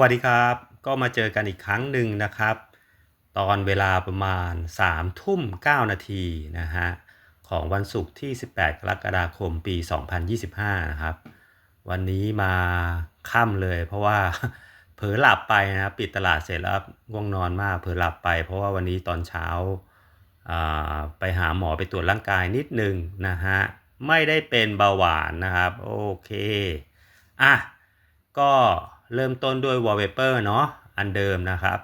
วัสดีครับ ก็มาเจอกันอีกครั้งหนึ่งนะครับ ตอนเวลาประมาณ3ทุ่ม9นาทีนะฮะของวันศุกร์ที่ 18 กรกฎาคมปี 2025 นะครับ วันนี้มาค่ำเลย เพราะว่าเผลอหลับไปนะครับปิดตลาดเสร็จแล้วง่วงนอนมากเผลอหลับไป เพราะว่าวันนี้ตอนเช้าาไปหาหมอไปตรวจร่างกายนิดนึงนะฮะไม่ได้เป็นเบาหวานนะครับ โอเคอะก็ เริ่มต้นด้วย wallpaper เนาะอันเดิมนะครับ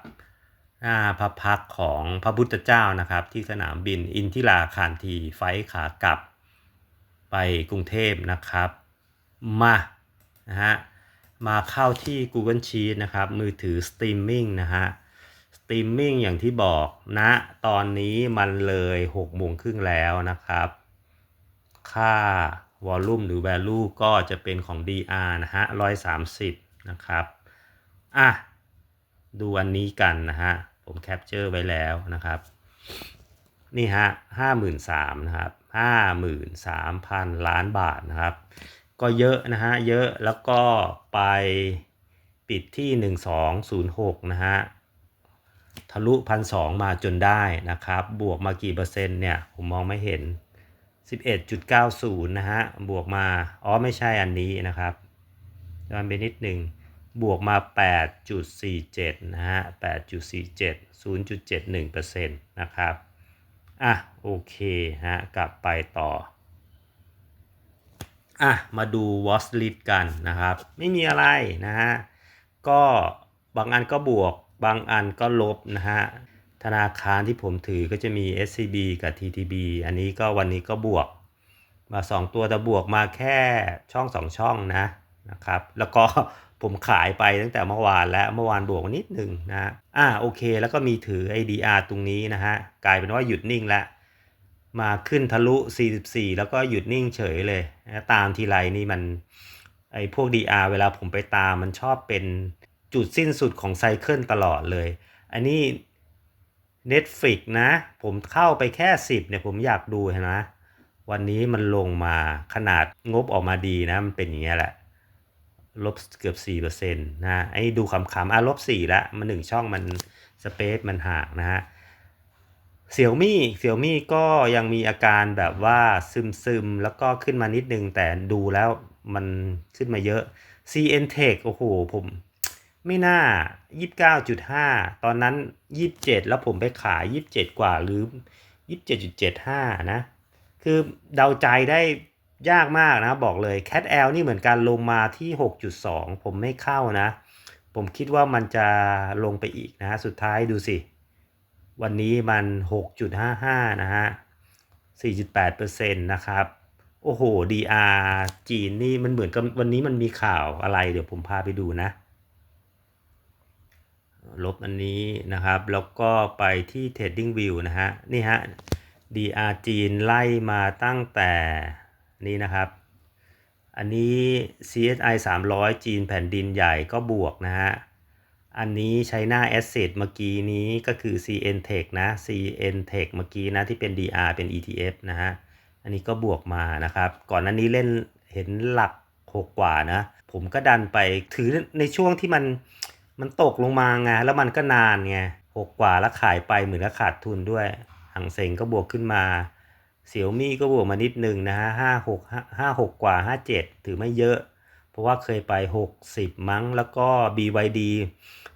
หน้าพระพักของพระพุทธเจ้านะครับ ที่สนามบินอินทิราคารทีไฟล์ขากลับไปกรุงเทพนะครับ มานะฮะมาเข้าที่ Google Sheet นะครับ มือถือ Streaming นะฮะ Streaming อย่างที่บอกนะตอนนี้มันเลย6โมงครึ่งแล้วนะครับ ค่า Volume หรือ Value ก็จะเป็นของ DR นะฮะ130 นะครับอะดูอันนี้กันนะฮะ ผมแคปเจอร์ไว้แล้วนะครับ นี่ฮะห้าหมื่นสามนะครับห้าหมื่นสามพันล้านบาทนะครับ ก็เยอะนะฮะ เยอะแล้วก็ไปปิดที่หนึ่งสองศูนย์หกนะฮะ ทะลุพันสองมาจนได้นะครับ บวกมากี่เปอร์เซ็นต์เนี่ย ผมมองไม่เห็น 11.90 นะฮะ บวกมา อ๋อ ไม่ใช่อันนี้นะครับ ย้อนไปนิดหนึ่งบวกมา 8.47 นะฮะ 8.47 0.71%นะครับ อะ โอเค ฮะ กลับไปต่อ อะ มาดู watch list กันนะครับ ไม่มีอะไรนะฮะ ก็บางอันก็บวก บางอันก็ลบนะฮะ ธนาคารที่ผมถือก็จะมี SCB กับ TTB อันนี้ก็วันนี้ก็บวก มา 2 ตัวแต่บวกมาแค่ช่อง 2 ช่องนะ นะครับ แล้วก็ผมขายไปตั้งแต่เมื่อวานแล้วเมื่อวานบวกนิดหนึ่งนะอ่าโอเค แล้วก็มีถือ ADR ตรงนี้นะฮะกลายเป็นว่าหยุดนิ่งแล้วมาขึ้นทะลุ 44 แล้วก็หยุดนิ่งเฉยเลยนะตามทีไรนี่มันไอ้พวก DR เวลาผมไปตามมันชอบเป็นจุดสิ้นสุดของไซเคิลตลอดเลย อันนี้ Netflix นะ ผมเข้าไปแค่ 10เนี่ยผมอยากดูเห็นไหมวันนี้มันลงมาขนาดงบออกมาดีนะ มันเป็นอย่างเงี้ยแหละ ลบเกือบ4%นะไอ้ดูขำๆอะลบ4ล้วมันหนึ่งช่องมันสเปซมันห่างนะฮะเสี่ยวมี่เสี่ยวมี่ก็ยังมีอาการแบบว่าซึมๆแล้วก็ขึ้นมานิดนึง แต่ดูแล้วมันขึ้นมาเยอะ CN Tech โอ้โห ผมไม่น่า 29.5 ตอนนั้น 27 แล้วผมไปขาย 27 กว่าหรือ 27.75 นะ คือเดาใจได้ ยากมากนะบอกเลย Cat L นี่เหมือนกันลงมาที่ 6.2 ผมไม่เข้านะ ผมคิดว่ามันจะลงไปอีกนะสุดท้ายดูสิ วันนี้มัน 6.55 นะฮะ 4.8%นะครับ โอ้โห DR จีนนี่มันเหมือนกับวันนี้มันมีข่าวอะไร เดี๋ยวผมพาไปดูนะ ลบอันนี้นะครับ แล้วก็ไปที่ Trading View นะฮะ นี่ฮะ DR จีนไล่มาตั้งแต่ นี่นะครับ อันนี้ CSI 300 จีนแผ่นดินใหญ่ก็บวกนะฮะ อันนี้ใช้หน้า Asset เมื่อกี้นี้ก็คือ CN Tech นะ CN Tech เมื่อกี้นะที่เป็น DR เป็น ETF นะฮะ อันนี้ก็บวกมานะครับ ก่อนหน้านี้เล่นเห็นหลัก6กว่านะ ผมก็ดันไปถือในช่วงที่มันมันตกลงมาไงแล้วมันก็นานไงหกกว่าแล้วขายไปเหมือนกับขาดทุนด้วยหังเซงก็บวกขึ้นมา เสี่ยวมี่ก็บวกมานิดหนึ่งนะฮะห้าหกห้าหกกว่าห้าเจ็ดถือไม่เยอะ เพราะว่าเคยไป 60 มั้งแล้วก็ BYD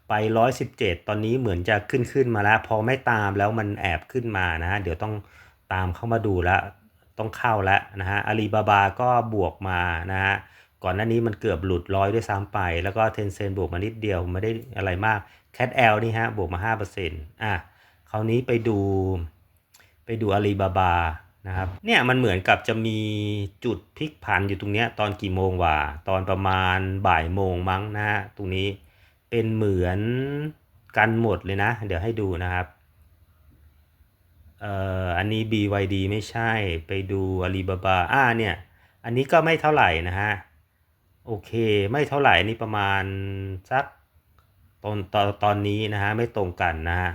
ไป 117 ตอนนี้เหมือนจะขึ้นขึ้นมาแล้ว พอไม่ตามแล้วมันแอบขึ้นมานะฮะ เดี๋ยวต้องตามเข้ามาดูแล้ว ต้องเข้าแล้วนะฮะอาลีบาบาก็บวกมานะฮะ ก่อนหน้านี้มันเกือบหลุดร้อยด้วยซ้ำไป แล้วก็เทนเซนบวกมานิดเดียวไม่ได้อะไรมาก Cat L นี่ฮะ บวกมา 5%อะ คราวนี้ไปดู ไปดูอาลีบาบา นะครับเนี่ยมันเหมือนกับจะมีจุดพลิกผันอยู่ตรงเนี้ยตอนกี่โมงว่ะตอนประมาณบ่ายโมงมั้งนะฮะตรงนี้เป็นเหมือนกันหมดเลยนะ เดี๋ยวให้ดูนะครับเอ่ออันนี้ BYD ไม่ใช่ไปดูอาลีบาบาอ่าเนี่ย อันนี้ก็ไม่เท่าไหร่นะฮะโอเคไม่เท่าไหร่นี่ประมาณสักตอนตอนตอนนี้นะฮะไม่ตรงกันนะฮะ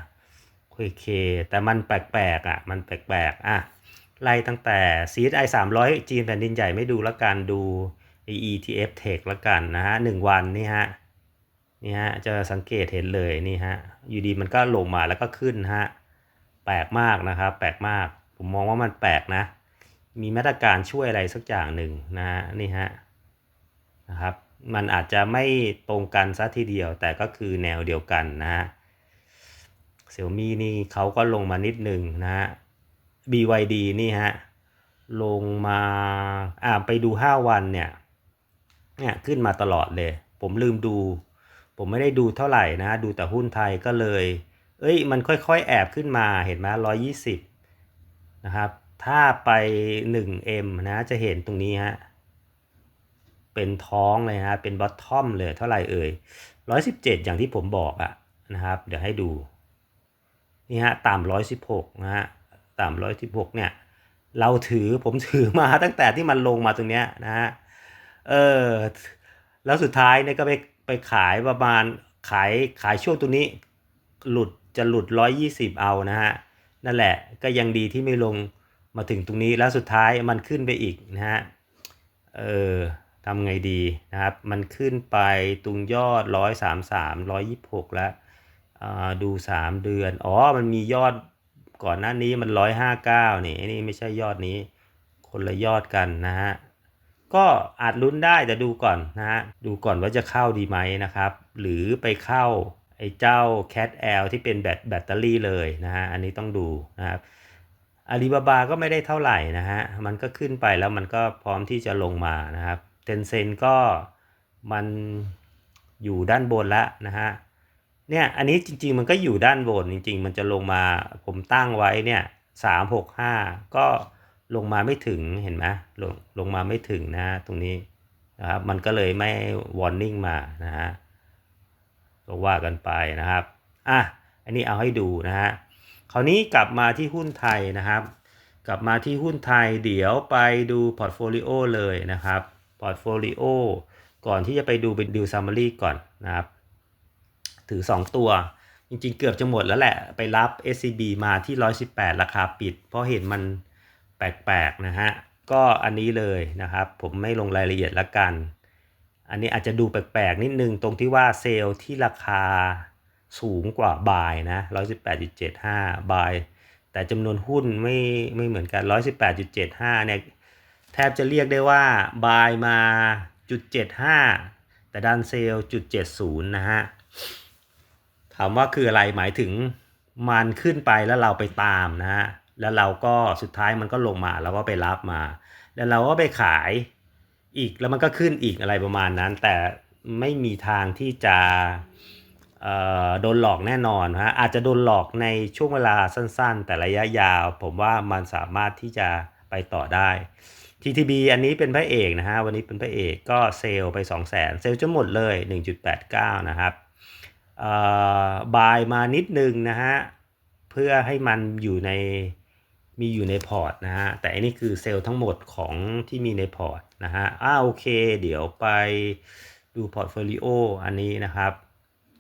โอเค แต่มันแปลกๆอะมันแปลกๆอะ ไล่ตั้งแต่ CSI 300 จีนแผ่นดินใหญ่ไม่ดูละกันดู ETF Tech ละกันนะฮะหนึ่งวันนี่ฮะนี่ฮะจะสังเกตเห็นเลยนี่ฮะอยู่ดีมันก็ลงมาแล้วก็ขึ้นฮะแปลกมากนะครับแปลกมาก ผมมองว่ามันแปลกนะ มีมาตรการช่วยอะไรสักอย่างหนึ่งนะฮะนี่ฮะนะครับมันอาจจะไม่ตรงกันซะทีเดียวแต่ก็คือแนวเดียวกันนะฮะเซี่ยมี่นี่เขาก็ลงมานิดหนึ่งนะฮะ BYD นี่ฮะ ลงมาอ่าไปดู 5 วันเนี่ยเนี่ยขึ้นมาตลอดเลย ผมลืมดู ผมไม่ได้ดูเท่าไหร่นะ ดูแต่หุ้นไทยก็เลย เอ้ย มันค่อยๆ แอบขึ้นมาเห็นไหมร้อยยี่สิบนะครับ ถ้าไป 1M นะจะเห็นตรงนี้ฮะ เป็นท้องเลยฮะ เป็นบอททอมเลยเท่าไหร่เอ่ย117อย่างที่ผมบอกอะนะครับ เดี๋ยวให้ดู นี่ฮะ ต่ำ116นะฮะ ต่ำ116เนี่ยเราถือผมถือมาตั้งแต่ที่มันลงมาตรงเนี้ยนะฮะเออแล้วสุดท้ายเนี่ยก็ไปไปขายประมาณขายขายช่วงตัวนี้ หลุดจะหลุด 120 เอานะฮะนั่นแหละก็ยังดีที่ไม่ลงมาถึงตรงนี้แล้วสุดท้ายมันขึ้นไปอีกนะฮะเออทำไงดีนะครับ มันขึ้นไปตรงยอด 133 126 แล้วดู 3 เดือน อ๋อ มันมียอด ก่อนหน้านี้มัน159นี่นี่ไม่ใช่ยอดนี้ คนละยอดกันนะฮะก็อาจลุ้นได้แต่ดูก่อนนะฮะดูก่อนว่าจะเข้าดีไหมนะครับ หรือไปเข้าไอ้เจ้า Cat L ที่เป็นแบตแบตเตอรี่เลยนะฮะอันนี้ต้องดูนะครับอาลีบาบาก็ไม่ได้เท่าไหร่นะฮะมันก็ขึ้นไปแล้วมันก็พร้อมที่จะลงมานะครับเทนเซนก็มันอยู่ด้านบนแล้วนะฮะ เนี่ยอันนี้จริง ๆ มันก็อยู่ด้านบนจริง ๆ มันจะลงมาผมตั้งไว้เนี่ยสามหกห้าก็ลงมาไม่ถึงเห็นไหมลงลงมาไม่ถึงนะตรงนี้นะครับมันก็เลยไม่วอร์นิ่งมานะฮะก็ว่ากันไปนะครับอะอันนี้เอาให้ดูนะฮะคราวนี้กลับมาที่หุ้นไทยนะครับ กลับมาที่หุ้นไทยเดี๋ยวไปดูพอร์ตโฟลิโอเลยนะครับพอร์ตโฟลิโอก่อนที่จะไปดูเป็นดิวซัมมารีก่อนนะครับ ถือ 2 ตัว จริงๆ เกือบจะหมดแล้วแหละ ไปรับ SCB มาที่ 118 ราคาปิด เพราะเห็นมันแปลกๆนะฮะ ก็อันนี้เลยนะครับ ผมไม่ลงรายละเอียดละกัน อันนี้อาจจะดูแปลกๆ นิดนึงตรงที่ว่าเซลล์ที่ราคาสูงกว่าบายนะ 118.75 บาย แต่จำนวนหุ้นไม่ไม่เหมือนกัน 118.75 เนี่ยแทบจะเรียกได้ว่าบายมาจุด75แต่ดันเซลจุด70นะฮะ ถามว่าคืออะไรหมายถึงมันขึ้นไปแล้วเราไปตามนะฮะแล้วเราก็สุดท้ายมันก็ลงมาเราก็ไปรับมา แล้วเราก็ไปขายอีกแล้วมันก็ขึ้นอีกอะไรประมาณนั้น แต่ไม่มีทางที่จะโดนหลอกแน่นอนฮะอาจจะโดนหลอกในช่วงเวลาสั้นๆ แต่ระยะยาว ผมว่ามันสามารถที่จะไปต่อได้ TTB อันนี้เป็นพระเอกนะฮะวันนี้เป็นพระเอกก็เซลล์ไป 2 0 0 0 0 0เซลล์จะหมดเลย 1.89 นะครับ บายมานิดนึงนะฮะ เพื่อให้มันอยู่ในมีอยู่ในพอร์ตนะฮะ แต่อันนี้คือเซลล์ทั้งหมดของที่มีในพอร์ตนะฮะอ่าโอเค เดี๋ยวไปดูพอร์ตโฟลิโออันนี้นะครับ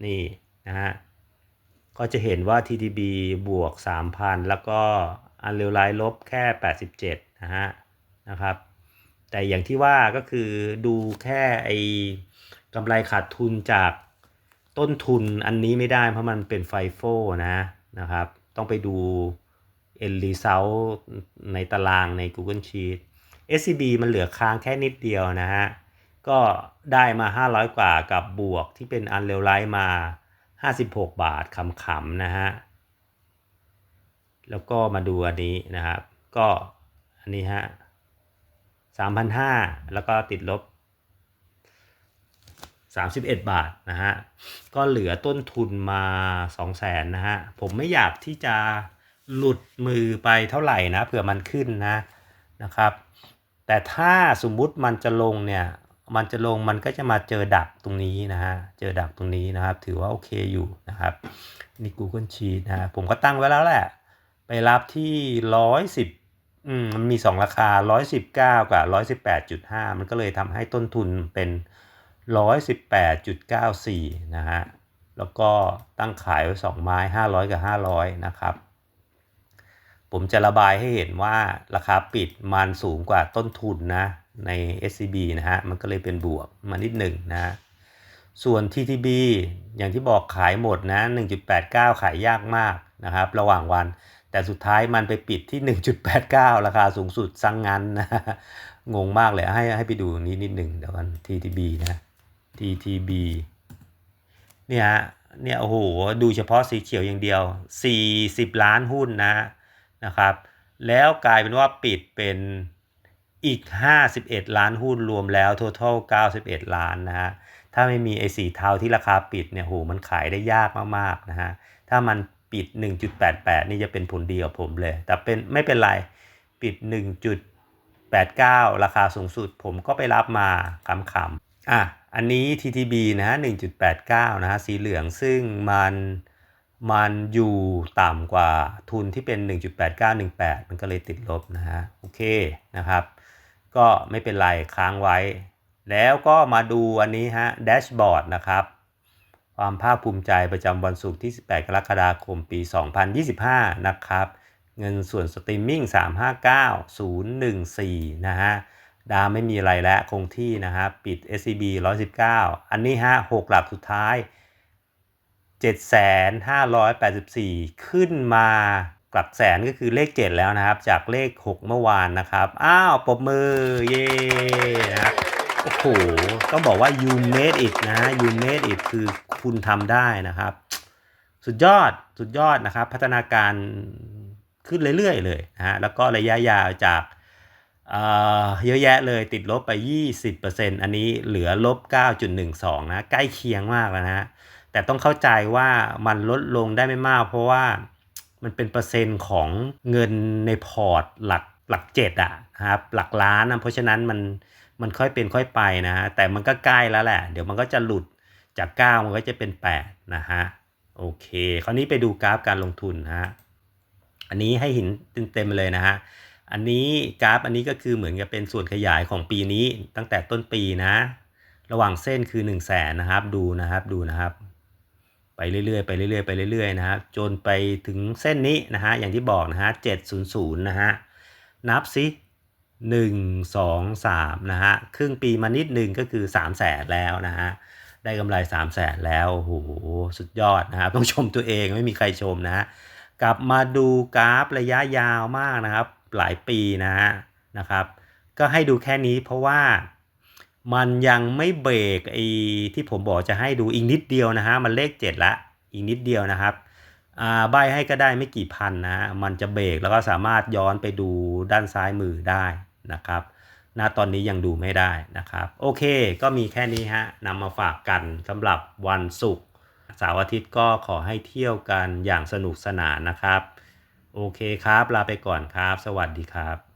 นี่นะฮะ ก็จะเห็นว่า TTB บวก 3,000 แล้วก็อันเร็วไลลบแค่ 87 นะฮะ นะครับ แต่อย่างที่ว่าก็คือดูแค่ไอกำไรขาดทุนจาก ต้นทุนอันนี้ไม่ได้เพราะมันเป็นไฟโฟนะนะครับ ต้องไปดูเอ็นรีเซลในตารางใน Google Sheet SCB มันเหลือค้างแค่นิดเดียวนะฮะ ก็ได้มา 500 กว่ากับบวกที่เป็นอันเร็วไลมา 56 บาทขำๆนะฮะ แล้วก็มาดูอันนี้นะครับ ก็อันนี้ฮะ3,500แล้วก็ติดลบ 31 บาทนะฮะ ก็เหลือต้นทุนมา 200,000นะฮะ ผมไม่อยากที่จะหลุดมือไปเท่าไหร่นะเผื่อมันขึ้นนะนะครับ แต่ถ้าสมมุติมันจะลงเนี่ย มันจะลงมันก็จะมาเจอดักตรงนี้นะฮะ เจอดักตรงนี้นะครับ ถือว่าโอเคอยู่นะครับนี่ Google Sheet นะผมก็ตั้งไว้แล้วแหละ ไปรับที่ 110อืมมันมี 2 ราคา 119 กับ 118.5 มันก็เลยทำให้ต้นทุนเป็น 118.94 นะฮะ แล้วก็ตั้งขายไว้ 2 ไม้ 500 กับ 500 นะครับ ผมจะระบายให้เห็นว่าราคาปิดมันสูงกว่าต้นทุนนะใน SCB นะฮะ มันก็เลยเป็นบวกมานิดหนึ่งนะส่วน TTB อย่างที่บอกขายหมดนะ 1.89 ขายยากมากนะครับ ระหว่างวัน แต่สุดท้ายมันไปปิดที่ 1.89 ราคาสูงสุดซังงันนะ งงมากเลย ให้ให้ไปดูนี้นิดหนึ่งเดี๋ยวกัน TTB นะ TTB เนี่ยฮะเนี่ยโอ้โหดูเฉพาะสีเขียวอย่างเดียว 40 ล้านหุ้นนะนะครับ แล้วกลายเป็นว่าปิดเป็นอีก 51 ล้านหุ้นรวมแล้ว total 91 ล้านนะฮะถ้าไม่มีไอ้สีเทาที่ราคาปิดเนี่ยโหมันขายได้ยากมากๆนะฮะถ้ามันปิด 1.88 นี่จะเป็นผลดีกับผมเลย แต่เป็นไม่เป็นไรปิด 1.89 ราคาสูงสุดผมก็ไปรับมาคำๆอะ อันนี้ TTB นะฮะ1.89 นะฮะสีเหลืองซึ่งมันมันอยู่ต่ำกว่าทุนที่เป็น 1.8918 มันก็เลยติดลบนะฮะโอเคนะครับ ก็ไม่เป็นไรค้างไว้ แล้วก็มาดูอันนี้ฮะแดชบอร์ดนะครับความภาคภูมิใจประจำวันศุกร์ที่ 18 กรกฎาคม ปี 2025 นะครับ เงินส่วนสตรีมมิ่ง 359014 นะฮะ ดาวไม่มีอะไรแล้วคงที่นะฮะปิด SCB 119 อันนี้ฮะ6หลักสุดท้าย 7,584 ขึ้นมาหลักแสนก็คือเลข 7 แล้วนะครับ จากเลข 6 เมื่อวานนะครับ อ้าวปรบมือ เย้นะครับโอ้โหต้องบอกว่า you made it นะฮะ you made it คือคุณทำได้นะครับ สุดยอดสุดยอดนะครับ พัฒนาการขึ้นเรื่อยๆเลยนะฮะแล้วก็ระยะยาวจาก เยอะแยะเลยติดลบไป 20%อันนี้เหลือลบ 9.12 นะ ใกล้เคียงมากแล้วนะ แต่ต้องเข้าใจว่ามันลดลงได้ไม่มาก เพราะว่ามันเป็นเปอร์เซ็นต์ของเงินในพอร์ตหลักหลักเจ็ดอะนะครับหลักล้านนะเพราะฉะนั้นมันมันค่อยเป็นค่อยไปนะฮะแต่มันก็ใกล้แล้วแหละ เดี๋ยวมันก็จะหลุดจาก 9 มันก็จะเป็น 8 นะฮะโอเค คราวนี้ไปดูกราฟการลงทุนนะฮะอันนี้ให้เห็นเต็มๆเลยนะฮะ อันนี้กราฟอันนี้ก็คือเหมือนกับเป็นส่วนขยายของปีนี้ตั้งแต่ต้นปีนะ ระหว่างเส้นคือ1 0 0 0 0แสนนะครับ ดูนะครับดูนะครับ ไปเรื่อยๆไปเรื่อยๆไปเรื่อยๆนะครับจนไปถึงเส้นนี้นะฮะอย่างที่บอกนะฮะ700นะฮะนับซิ1 2 3นะฮะครึ่งปีมานิดหนึ่งก็คือ3 0 0แสนแล้วนะฮะได้กำไร3 0 0แสนแล้วโอ้โหสุดยอดนะครับต้องชมตัวเองไม่มีใครชมนะฮะกลับมาดูกราฟระยะยาวมากนะครับ หลายปีนะฮะนะครับ ก็ให้ดูแค่นี้เพราะว่ามันยังไม่เบรกไอ้ที่ผมบอกจะให้ดูอีกนิดเดียวนะฮะมันเลข 7 ละอีกนิดเดียวนะครับใบให้ก็ได้ไม่กี่พันนะมันจะเบรกแล้วก็สามารถย้อนไปดูด้านซ้ายมือได้นะครับณตอนนี้ยังดูไม่ได้นะครับ โอเค ก็มีแค่นี้ฮะนำมาฝากกันสำหรับวันศุกร์เสาร์อาทิตย์ก็ขอให้เที่ยวกันอย่างสนุกสนานนะครับ โอเคครับ ลาไปก่อนครับ สวัสดีครับ